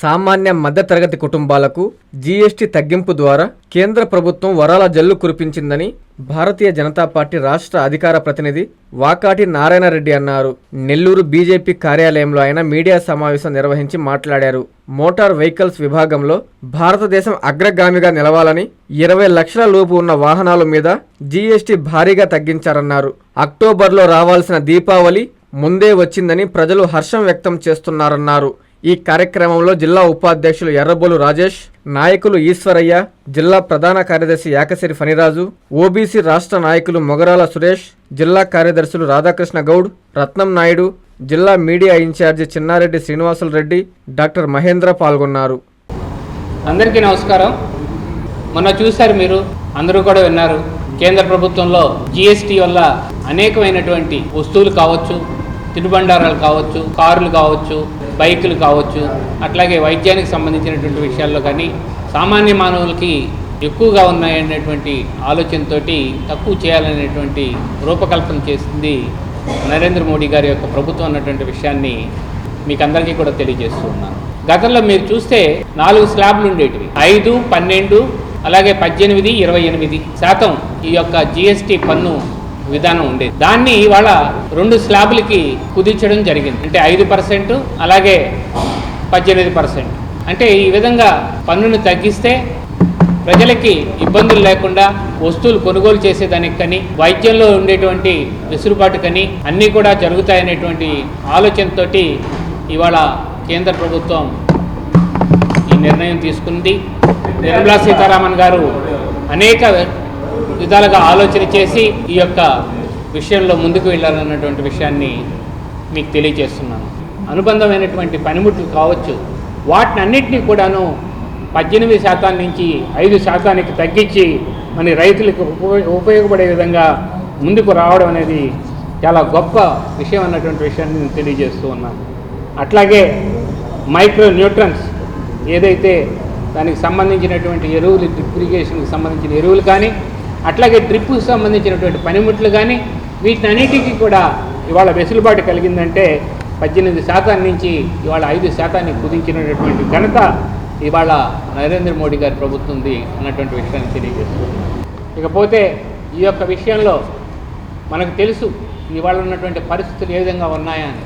సామాన్య మధ్యతరగతి కుటుంబాలకు జీఎస్టీ తగ్గింపు ద్వారా కేంద్ర ప్రభుత్వం వరాల జల్లు కురిపించిందని భారతీయ జనతా పార్టీ రాష్ట్ర అధికార ప్రతినిధి వాకాటి నారాయణరెడ్డి అన్నారు. నెల్లూరు బీజేపీ కార్యాలయంలో ఆయన మీడియా సమావేశం నిర్వహించి మాట్లాడారు. మోటార్ వెహికల్స్ విభాగంలో భారతదేశం అగ్రగామిగా నిలవాలని ఇరవై లక్షల లోపు ఉన్న వాహనాల మీద జీఎస్టీ భారీగా తగ్గించారన్నారు. అక్టోబర్లో రావాల్సిన దీపావళి ముందే వచ్చిందని ప్రజలు హర్షం వ్యక్తం చేస్తున్నారన్నారు. ఈ కార్యక్రమంలో జిల్లా ఉపాధ్యక్షులు ఎర్రబోలు రాజేష్ నాయకులు ఈశ్వరయ్య జిల్లా ప్రధాన కార్యదర్శి యాకసిరి ఫణిరాజు ఓబీసీ రాష్ట్ర నాయకులు మొగరాల సురేష్ జిల్లా కార్యదర్శులు రాధాకృష్ణ గౌడ్ రత్నం నాయుడు జిల్లా media incharge Chinnareddy Srinivasulu Reddy doctor Mahendra పాల్గొన్నారు. అందరికీ నమస్కారం. మొన్న చూశారు మీరు అందరూ కూడా విన్నారు. కేంద్ర ప్రభుత్వంలో జిఎస్టీ వల్ల అనేకమైనటువంటి వస్తువులు కావచ్చు తినుబండారాలు కావచ్చు కార్లు కావచ్చు బైకులు కావచ్చు అట్లాగే వైద్యానికి సంబంధించినటువంటి విషయాల్లో కానీ సామాన్య మానవులకి ఎక్కువగా ఉన్నాయనేటువంటి ఆలోచనతోటి తక్కువ చేయాలనేటువంటి రూపకల్పన చేసింది నరేంద్ర మోడీ గారి యొక్క ప్రభుత్వం అన్నటువంటి విషయాన్ని మీకు అందరికీ కూడా తెలియజేస్తూ ఉన్నాను. గతంలో మీరు చూస్తే నాలుగు స్లాబ్లు ఉండేటివి. ఐదు పన్నెండు అలాగే పద్దెనిమిది ఇరవై ఎనిమిది శాతం ఈ యొక్క జిఎస్టి పన్ను విధానం ఉండేది. దాన్ని ఇవాళ రెండు స్లాబులకి కుదించడం జరిగింది. అంటే ఐదు పర్సెంట్ అలాగే పద్దెనిమిది పర్సెంట్. అంటే ఈ విధంగా పన్నును తగ్గిస్తే ప్రజలకి ఇబ్బందులు లేకుండా వస్తువులు కొనుగోలు చేసేదానికి కానీ వైద్యంలో ఉండేటువంటి వెసులుబాటు కానీ అన్నీ కూడా జరుగుతాయనేటువంటి ఆలోచనతో ఇవాళ కేంద్ర ప్రభుత్వం ఈ నిర్ణయం తీసుకుంది. నిర్మలా సీతారామన్ గారు అనేక విధాలుగా ఆలోచన చేసి ఈ యొక్క విషయంలో ముందుకు వెళ్ళాలన్నటువంటి విషయాన్ని మీకు తెలియజేస్తున్నాను. అనుబంధమైనటువంటి పనిముట్లు కావచ్చు. వాటిని అన్నింటినీ కూడాను పద్దెనిమిది శాతం నుంచి ఐదు శాతానికి తగ్గించి మన రైతులకు ఉప- ఉపయోగపడే విధంగా ముందుకు రావడం అనేది చాలా గొప్ప విషయం అన్నటువంటి విషయాన్ని నేను తెలియజేస్తూ ఉన్నాను. అట్లాగే మైక్రో న్యూట్రన్స్ ఏదైతే దానికి సంబంధించినటువంటి ఎరువులు డ్రిప్ ఇరిగేషన్కి సంబంధించిన ఎరువులు కానీ అట్లాగే డ్రిప్కి సంబంధించినటువంటి పనిముట్లు కానీ వీటినన్నిటికీ కూడా ఇవాళ వెసులుబాటు కలిగిందంటే పద్దెనిమిది శాతం నుంచి ఇవాళ ఐదు శాతాన్ని కుదించినటువంటి ఘనత ఇవాళ నరేంద్ర మోడీ గారి ప్రభుత్వంది అన్నటువంటి విషయాన్ని తెలియజేస్తుంది. ఇకపోతే ఈ యొక్క విషయంలో మనకు తెలుసు ఇవాళ ఉన్నటువంటి పరిస్థితులు ఏ విధంగా ఉన్నాయని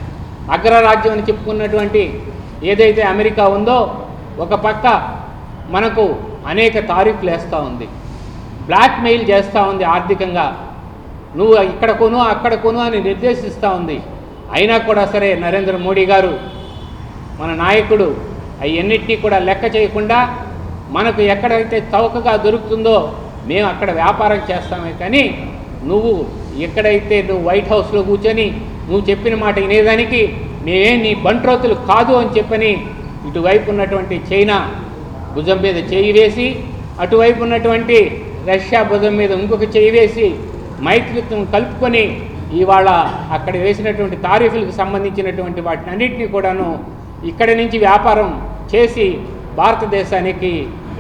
అగ్రరాజ్యం అని చెప్పుకున్నటువంటి ఏదైతే అమెరికా ఉందో ఒక పక్క మనకు అనేక తారీఫ్లు వేస్తూ ఉంది. బ్లాక్ మెయిల్ చేస్తూ ఉంది ఆర్థికంగా. నువ్వు ఇక్కడ కొను అక్కడ కొను అని నిర్దేశిస్తూ ఉంది. అయినా కూడా సరే నరేంద్ర మోడీ గారు మన నాయకుడు అవన్నిటినీ కూడా లెక్క చేయకుండా మనకు ఎక్కడైతే చౌకగా దొరుకుతుందో మేము అక్కడ వ్యాపారం చేస్తామే. కానీ నువ్వు ఎక్కడైతే నువ్వు వైట్ హౌస్లో కూర్చొని నువ్వు చెప్పిన మాట వినేదానికి మేమే నీ బంట్రోతులు కాదు అని చెప్పని ఇటువైపు ఉన్నటువంటి చైనా భుజం మీద చేయి వేసి అటువైపు ఉన్నటువంటి రష్యా భుజం మీద ఇంకొక చేయి వేసి మైత్రిత్వం కలుపుకొని ఇవాళ అక్కడ వేసినటువంటి తారీఫులకు సంబంధించినటువంటి వాటిని అన్నింటినీ కూడాను ఇక్కడి నుంచి వ్యాపారం చేసి భారతదేశానికి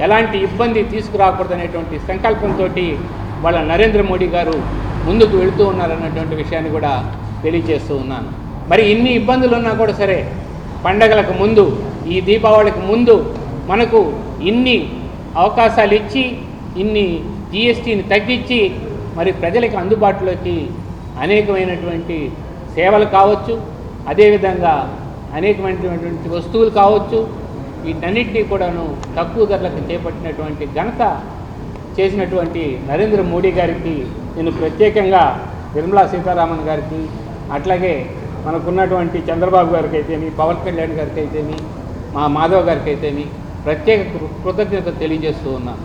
ఎలాంటి ఇబ్బంది తీసుకురాకూడదనేటువంటి సంకల్పంతో వాళ్ళ నరేంద్ర మోడీ గారు ముందుకు వెళుతూ ఉన్నారన్నటువంటి విషయాన్ని కూడా తెలియజేస్తూ ఉన్నాను. మరి ఇన్ని ఇబ్బందులు ఉన్నా కూడా సరే పండగలకు ముందు ఈ దీపావళికి ముందు మనకు ఇన్ని అవకాశాలు ఇచ్చి ఇన్ని జిఎస్టీని తగ్గించి మరి ప్రజలకు అందుబాటులోకి అనేకమైనటువంటి సేవలు కావచ్చు అదేవిధంగా అనేకమైనటువంటి వస్తువులు కావచ్చు వీటన్నిటినీ కూడాను తక్కువ ధరలకు చేపట్టినటువంటి ఘనత చేసినటువంటి నరేంద్ర మోడీ గారికి నేను ప్రత్యేకంగా నిర్మలా సీతారామన్ గారికి అట్లాగే మనకున్నటువంటి చంద్రబాబు గారికి అయితేమి పవన్ కళ్యాణ్ గారికి అయితేమి మా మాధవ్ గారికి అయితేమి ప్రత్యేక కృతజ్ఞత తెలియజేస్తూ ఉన్నాను.